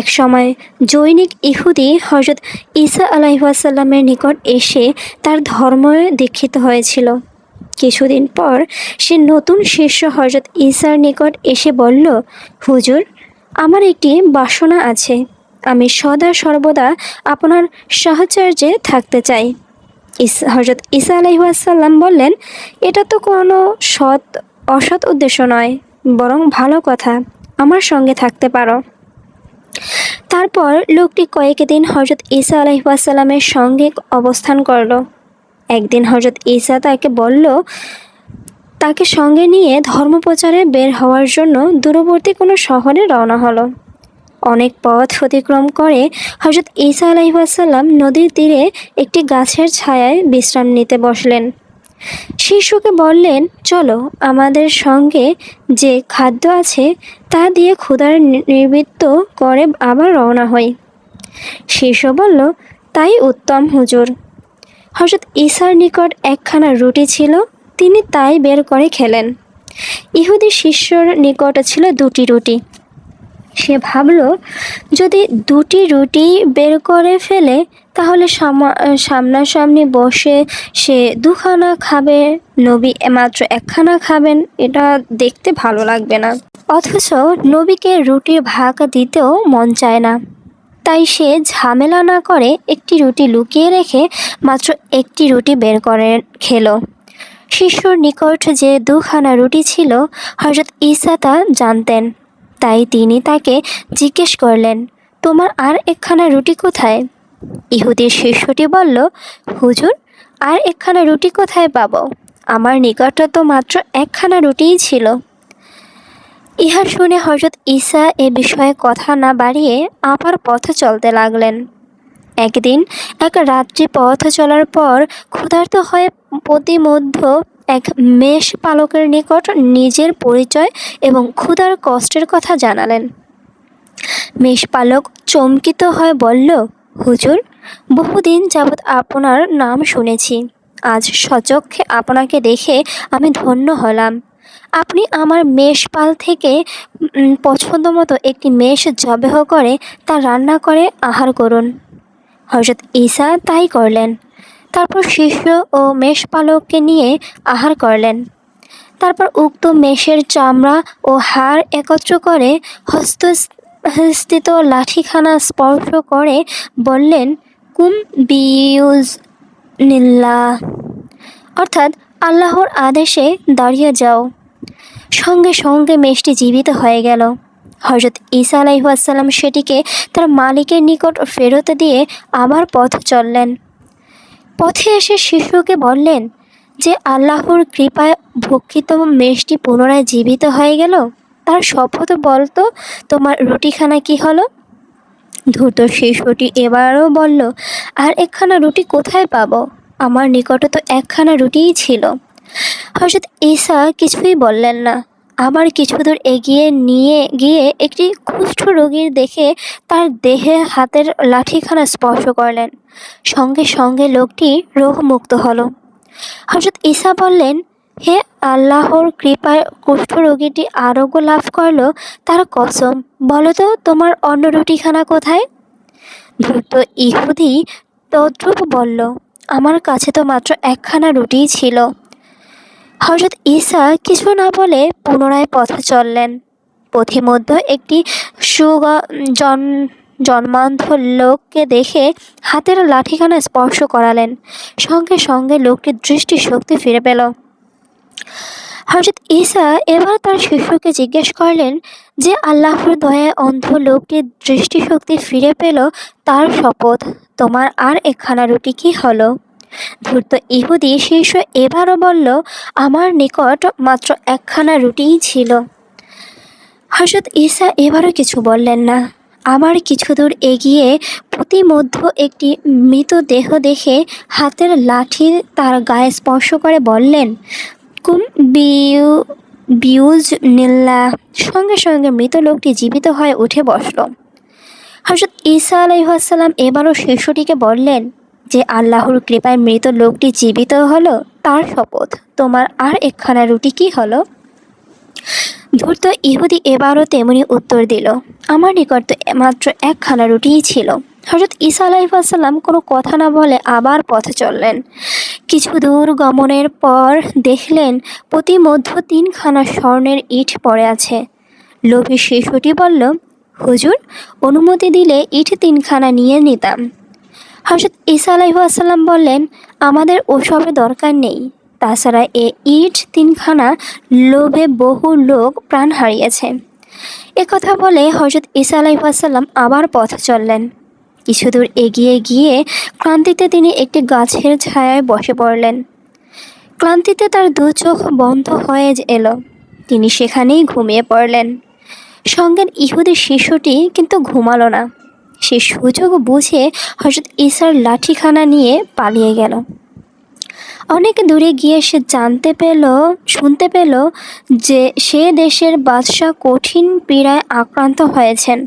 এক সময় জৈনিক ইহুদি হজরত ঈসা আলাইসাল্লামের নিকট এসে তার ধর্ম দীক্ষিত হয়েছিল। কিছুদিন পর সে নতুন শিষ্য হজরত ঈসার নিকট এসে বলল, হুজুর, আমার একটি বাসনা আছে। আমি সদা সর্বদা আপনার সাহচর্যে থাকতে চাই। হজরত ঈসা আলাইসাল্লাম বললেন, এটা তো কোনো সৎ, অসৎ উদ্দেশ্য নয়, বরং ভালো কথা। আমার সঙ্গে থাকতে পারো। তারপর লোকটি কয়েক কয়েকদিন হজরত ঈসা আলাইসাল্লামের সঙ্গে অবস্থান করল। একদিন হজরত ঈসা তাকে বলল, তাকে সঙ্গে নিয়ে ধর্মপ্রচারে বের হওয়ার জন্য দূরবর্তী কোনো শহরে রওনা হলো। অনেক পথ অতিক্রম করে হজরত ঈসা আলাইসাল্লাম নদীর তীরে একটি গাছের ছায়ায় বিশ্রাম নিতে বসলেন। শিশুকে বললেন, চলো, আমাদের সঙ্গে যে খাদ্য আছে তা দিয়ে ক্ষুধার নিবৃত্ত করে আবার রওনা হই। শিশু বলল, তাই উত্তম হুজুর। হজরত ঈশার নিকট একখানা রুটি ছিল, তিনি তাই বের করে খেলেন। ইহুদি শিষ্যর নিকট ছিল দুটি রুটি। সে ভাবল, যদি দুটি রুটি বের করে ফেলে তাহলে সামনাসামনি বসে সে দুখানা খাবে, নবী মাত্র একখানা খাবেন, এটা দেখতে ভালো লাগবে না। অথচ নবীকে রুটির ভাগ দিতেও মন চায় না। তাই সে ঝামেলা না করে একটি রুটি লুকিয়ে রেখে মাত্র একটি রুটি বের করে খেল। শিশুর নিকট যে দুখানা রুটি ছিল হজরত ঈসা তা জানতেন। তাই তিনি তাকে জিজ্ঞেস করলেন, তোমার আর একখানা রুটি কোথায়? ইহুদির শিষ্যটি বলল, হুজুর, আর একখানা রুটি কোথায় পাবো? আমার নিকট তো মাত্র একখানা রুটিই ছিল। ইহা শুনে হজরত ঈসা এ বিষয়ে কথা না বাড়িয়ে আবার পথে চলতে লাগলেন। একদিন এক রাত্রি পথ চলার পর ক্ষুধার্ত হয়ে প্রতিমধ্য এক মেষ পালকের নিকট নিজের পরিচয় এবং ক্ষুধার কষ্টের কথা জানালেন। মেষপালক চমকিত হয়ে বলল হুজুর, বহুদিন যাবৎ আপনার নাম শুনেছি। আজ সচক্ষে আপনাকে দেখে আমি ধন্য হলাম। আপনি আমার মেষপাল থেকে পছন্দ মতো একটি মেষ জবেহ করে তা রান্না করে আহার করুন। হজরত ঈসা তাই করলেন। তারপর শিষ্য ও মেষপালককে নিয়ে আহার করলেন। তারপর উক্ত মেষের চামড়া ও হাড় একত্র করে হস্তস্থিত লাঠিখানা স্পর্শ করে বললেন, কুম বিউজ নিল্লা। অর্থাৎ আল্লাহর আদেশে দাঁড়িয়ে যাও। সঙ্গে সঙ্গে মেষটি জীবিত হয়ে গেল। হজরত ঈসা আলাইসাল্লাম সেটিকে তার মালিকের নিকট ফেরত দিয়ে আবার পথ চললেন। পথে এসে শিশুকে বললেন, যে আল্লাহর কৃপায় ভক্ষিত মেষটি পুনরায় জীবিত হয়ে গেল? তার শপথ বলতো, তোমার রুটিখানা কি হলো? ধূর্ত শিশুটি এবারও বলল, আর একখানা রুটি কোথায় পাবো? আমার নিকটে তো একখানা রুটিই ছিল। হজরত ঈসা কিছুই বললেন না। আবার কিছু দূর এগিয়ে নিয়ে গিয়ে একটি কুষ্ঠ রোগীর দেখে তার দেহে হাতের লাঠিখানা স্পর্শ করলেন। সঙ্গে সঙ্গে লোকটি রোগমুক্ত হলো। হজরত ঈসা বললেন হে আল্লাহর কৃপায় কুষ্ঠরোগীটি আরোগ্য লাভ করল, তার কসম। বলো তো, তোমার অন্য রুটিখানা কোথায়? ধূর্ত ইহুদি তদ্রুপ বলল, আমার কাছে তো মাত্র একখানা রুটিই ছিল। হজরত ঈসা কিছু না বলে পুনরায় পথে চললেন। পথিমধ্য একটি সুগ জন জন্মান্ধ লোককে দেখে হাতের লাঠিখানা স্পর্শ করালেন। সঙ্গে সঙ্গে লোকটির দৃষ্টিশক্তি ফিরে পেল। হজরত ঈসা এবার তার শিশুকে জিজ্ঞেস করলেন যে, আল্লাহর দয়ায় অন্ধ লোকটির দৃষ্টিশক্তি ফিরে পেল, তার শপথ। তোমার আর একখানা রুটি কি হলো? ধূর্ত ইহুদি শিশু এবারও বলল, আমার নিকট মাত্র একখানা রুটিই ছিল। হজরত ঈসা এবারও কিছু বললেন না। আবার কিছু দূর এগিয়ে প্রতিমধ্য একটি মৃতদেহ দেখে হাতের লাঠি তার গায়ে স্পর্শ করে বললেন কুম বিউ, বিউজ নিল্লা সঙ্গে সঙ্গে মৃত লোকটি জীবিত হয়ে উঠে বসল। হজরত ঈসা আলাইসাল্লাম এবারও শিশুটিকে বললেন যে, আল্লাহর কৃপায় মৃত লোকটি জীবিত হলো, তার শপথ। তোমার আর একখানা রুটি কি হলো? ধূর্ত ইহুদি এবারও তেমনি উত্তর দিল, আমার নিকট তো মাত্র একখানা রুটিই ছিল। হজরত ঈসা আলাইসাল্লাম কোনো কথা না বলে আবার পথে চললেন। কিছু দূর গমনের পর দেখলেন প্রতি মধ্য তিনখানা স্বর্ণের ইট পড়ে আছে। লোভী শিশুটি বলল, হুজুর, অনুমতি দিলে ইট তিনখানা নিয়ে নিতাম। হজরত ঈসা আলাইসাল্লাম বললেন, আমাদের ওসবে দরকার নেই। তাছাড়া এ ইট তিনখানা লোভে বহু লোক প্রাণ হারিয়েছে। কথা বলে হজরত ঈসা আলাইসাল্লাম আবার পথ চললেন। কিছু দূর এগিয়ে গিয়ে ক্লান্তিতে তিনি একটি গাছের ছায়ায় বসে পড়লেন। ক্লান্তিতে তার দু চোখ বন্ধ হয়ে এলো। তিনি সেখানেই ঘুমিয়ে পড়লেন। সঙ্গের ইহুদি শিশুটি কিন্তু ঘুমালো না। সে সুযোগ বুঝে হজরত ঈসার লাঠিখানা নিয়ে পালিয়ে গেল। অনেক দূরে গিয়ে সে জানতে পেল, শুনতে পেল যে সে দেশের বাদশাহ কঠিন পীড়ায় আক্রান্ত হয়েছেন।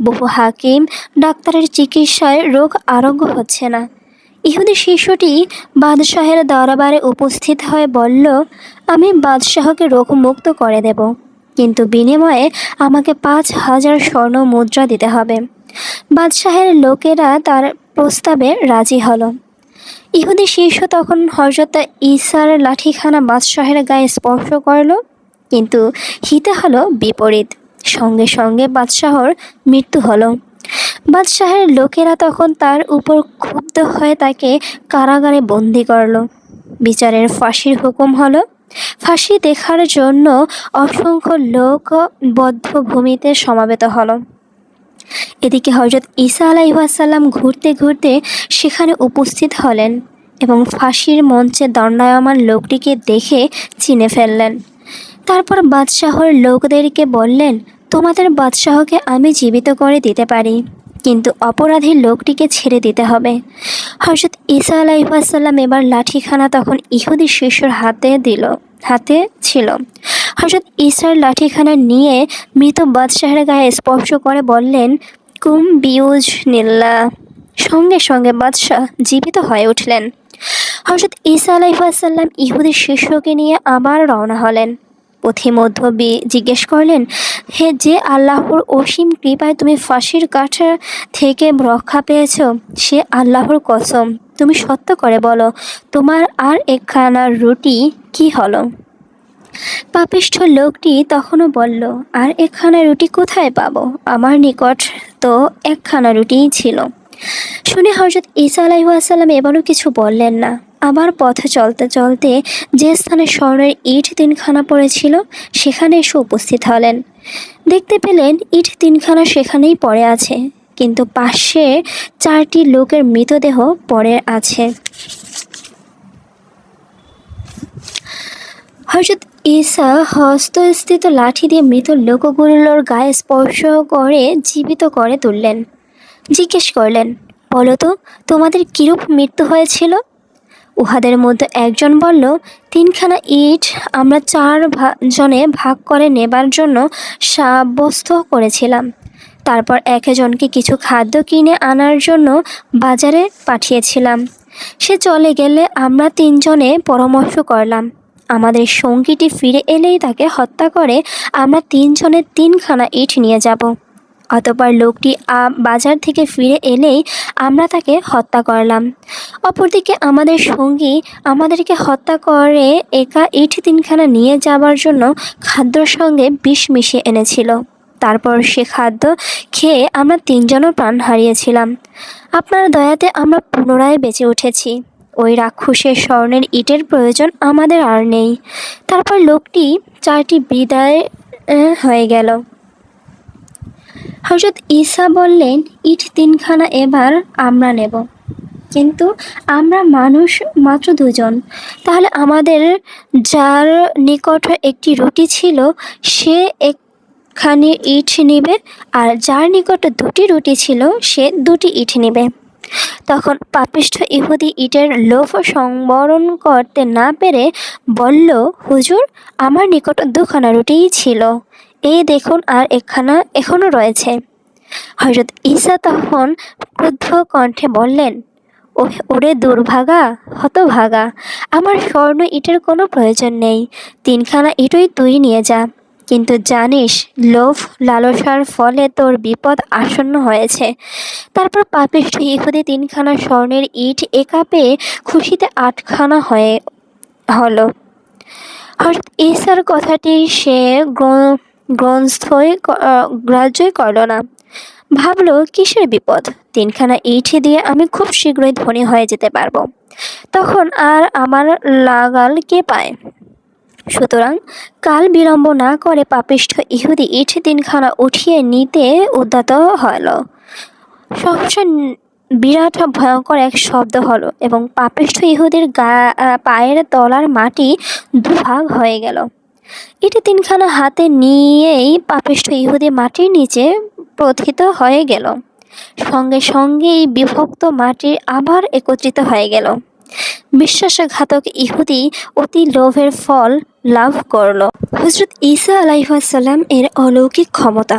বহু হাকিম ডাক্তারের চিকিৎসায় রোগ আরোগ্য হচ্ছে না। ইহুদি শিশুটি বাদশাহের দরবারে উপস্থিত হয়ে বলল, আমি বাদশাহকে রোগমুক্ত করে দেব, কিন্তু বিনিময়ে আমাকে পাঁচ হাজার স্বর্ণ মুদ্রা দিতে হবে। বাদশাহের লোকেরা তার প্রস্তাবে রাজি হলো। ইহুদি শিষ্য তখন হজরত ঈসার লাঠিখানা বাদশাহের গায়ে স্পর্শ করল, কিন্তু হিতে হলো বিপরীত। সঙ্গে সঙ্গে বাদশাহর মৃত্যু হলো। বাদশাহের লোকেরা তখন তার উপর ক্ষুব্ধ হয়ে তাকে কারাগারে বন্দি করল। বিচারের ফাঁসির হুকুম হলো। ফাঁসি দেখার জন্য অসংখ্য লোক বদ্ধভূমিতে সমাবেত হলো। এদিকে হজরত ঈসা আলাইসাল্লাম ঘুরতে ঘুরতে সেখানে উপস্থিত হলেন এবং ফাঁসির মঞ্চে দণ্ডায়মান লোকটিকে দেখে চিনে ফেললেন। তারপর বাদশাহর লোকদেরকে বললেন তোমাদের বাদশাহকে আমি জীবিত করে দিতে পারি, কিন্তু অপরাধী লোকটিকে ছেড়ে দিতে হবে। হজরত ঈসা আলাইসাল্লাম এবার লাঠিখানা তখন ইহুদি শিশুর হাতে দিল, হাতে ছিল। হজরত ঈসার লাঠিখানা নিয়ে মৃত বাদশাহের গায়ে স্পর্শ করে বললেন, কুম বিউজ নিল্লা। সঙ্গে সঙ্গে বাদশাহ জীবিত হয়ে উঠলেন। হজরত ঈসা আলাইসাল্লাম ইহুদি শিষ্যকে নিয়ে আবার রওনা হলেন। পথিমধ্য জিজ্ঞেস করলেন, হে যে আল্লাহর অসীম কৃপায় তুমি ফাঁসির কাঠা থেকে রক্ষা পেয়েছ, সে আল্লাহর কসম। তুমি সত্য করে বলো, তোমার আর একখানা রুটি কি হলো? পাপিষ্ঠ লোকটি তখনও বলল, আর একখানা রুটি কোথায় পাবো? আমার নিকট তো একখানা রুটিই ছিল। শুনে হজরত ঈসা আলাইসাল্লাম এবারও কিছু বললেন না। আবার পথে চলতে চলতে যে স্থানে স্বর্ণের ইট তিনখানা পড়েছিল, সেখানে এসে উপস্থিত হলেন। দেখতে পেলেন ইট তিনখানা সেখানেই পড়ে আছে, কিন্তু পাশে চারটি লোকের মৃতদেহ পড়ে আছে। হজরত ঈসা হস্তস্থিত লাঠি দিয়ে মৃত লোকগুলোর গায়ে স্পর্শ করে জীবিত করে তুললেন। জিজ্ঞেস করলেন, বলো তো, তোমাদের কীরূপ মৃত্যু হয়েছিল? উহাদের মধ্যে একজন বলল, তিনখানা ইট আমরা চার জনে ভাগ করে নেবার জন্য সাব্যস্ত করেছিলাম। তারপর একজনকে কিছু খাদ্য কিনে আনার জন্য বাজারে পাঠিয়েছিলাম। সে চলে গেলে আমরা তিনজনে পরামর্শ করলাম। আমাদের সঙ্গীটি ফিরে এলেই তাকে হত্যা করে আমরা তিনজনের তিনখানা ইট নিয়ে যাব। অতপর লোকটি বাজার থেকে ফিরে এলেই আমরা তাকে হত্যা করলাম। অপরদিকে আমাদের সঙ্গী আমাদেরকে হত্যা করে একা ইট তিনখানা নিয়ে যাবার জন্য খাদ্যর সঙ্গে বিষ মিশিয়ে এনেছিল। তারপর সে খাদ্য খেয়ে আমরা তিনজনও প্রাণ হারিয়েছিলাম। আপনার দয়াতে আমরা পুনরায় বেঁচে উঠেছি। ওই রাক্ষসের স্বর্ণের ইটের প্রয়োজন আমাদের আর নেই। তারপর লোকটি চারটি বিদায় হয়ে গেল। হজরত ঈসা বললেন, ইট তিনখানা এবার আমরা নেব। কিন্তু আমরা মানুষ মাত্র দুজন। তাহলে আমাদের যার নিকট একটি রুটি ছিল, সে একখানি ইট নিবে, আর যার নিকট দুটি রুটি ছিল, সে দুটি ইট নিবে। তখন পাপিষ্ঠ ইহুদি ইটের লোভ সংবরণ করতে না পেরে বলল, হুজুর, আমার নিকট দুখানা রুটিই ছিল। এই দেখুন আর একখানা এখনও রয়েছে। হজরত ঈসা তখন ক্রুদ্ধ কণ্ঠে বললেন ওরে দুর্ভাগা, হতভাগা, আমার স্বর্ণ ইটের কোনো প্রয়োজন নেই, তিনখানা ইটই তুই নিয়ে যা। কিন্তু জানিস, লোভ, লালসার ফলে তোর বিপদ আসন্ন হয়েছে। তারপর পাপিষ্ঠ ইহুদি তিনখানা স্বর্ণের ইট একা পেয়ে খুশিতে আটখানা হয়ে হলো। হঠাৎ ঈশার কথাটি সে গ্রন্থই গ্রাহ্যই করল না। ভাবলো, কিসের বিপদ? তিনখানা ইট দিয়ে আমি খুব শীঘ্রই ধনী হয়ে যেতে পারব। তখন আর আমার লাগাল কে পায়? সুতরাং কাল বিলম্ব না করে পাপিষ্ঠ ইহুদি ইট তিনখানা উঠিয়ে নিতে উদ্যত হলো। সহসা বিরাট ভয়ঙ্কর এক শব্দ হলো এবং পাপিষ্ঠ ইহুদির গা পায়ের তলার মাটি দুভাগ হয়ে গেল। এটি তিনখানা হাতে নিয়েই পাপিষ্ঠ ইহুদি মাটির নিচে প্রথিত হয়ে গেল। সঙ্গে সঙ্গে এই বিভক্ত মাটি আবার একত্রিত হয়ে গেল। বিশ্বাসঘাতক ইহুদি অতি লোভের ফল লাভ করল। হজরত ঈসা আলাইহাসাল্লাম এর অলৌকিক ক্ষমতা।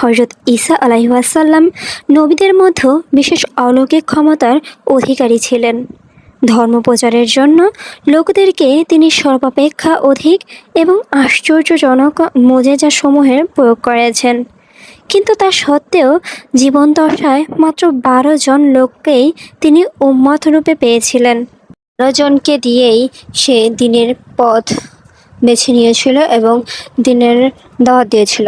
হজরত ঈসা আলাইহাসাল্লাম নবীদের মধ্যে বিশেষ অলৌকিক ক্ষমতার অধিকারী ছিলেন। ধর্ম প্রচারের জন্য লোকদেরকে তিনি সর্বাপেক্ষা অধিক এবং আশ্চর্যজনক মোজেজাসমূহের প্রয়োগ করেছেন। কিন্তু তা সত্ত্বেও জীবন দশায় মাত্র বারো জন লোককেই তিনি উম্মত রূপে পেয়েছিলেন। বারো জনকে দিয়েই সে দিনের পথ বেছে নিয়েছিল এবং দিনের দাওয়াত দিয়েছিল।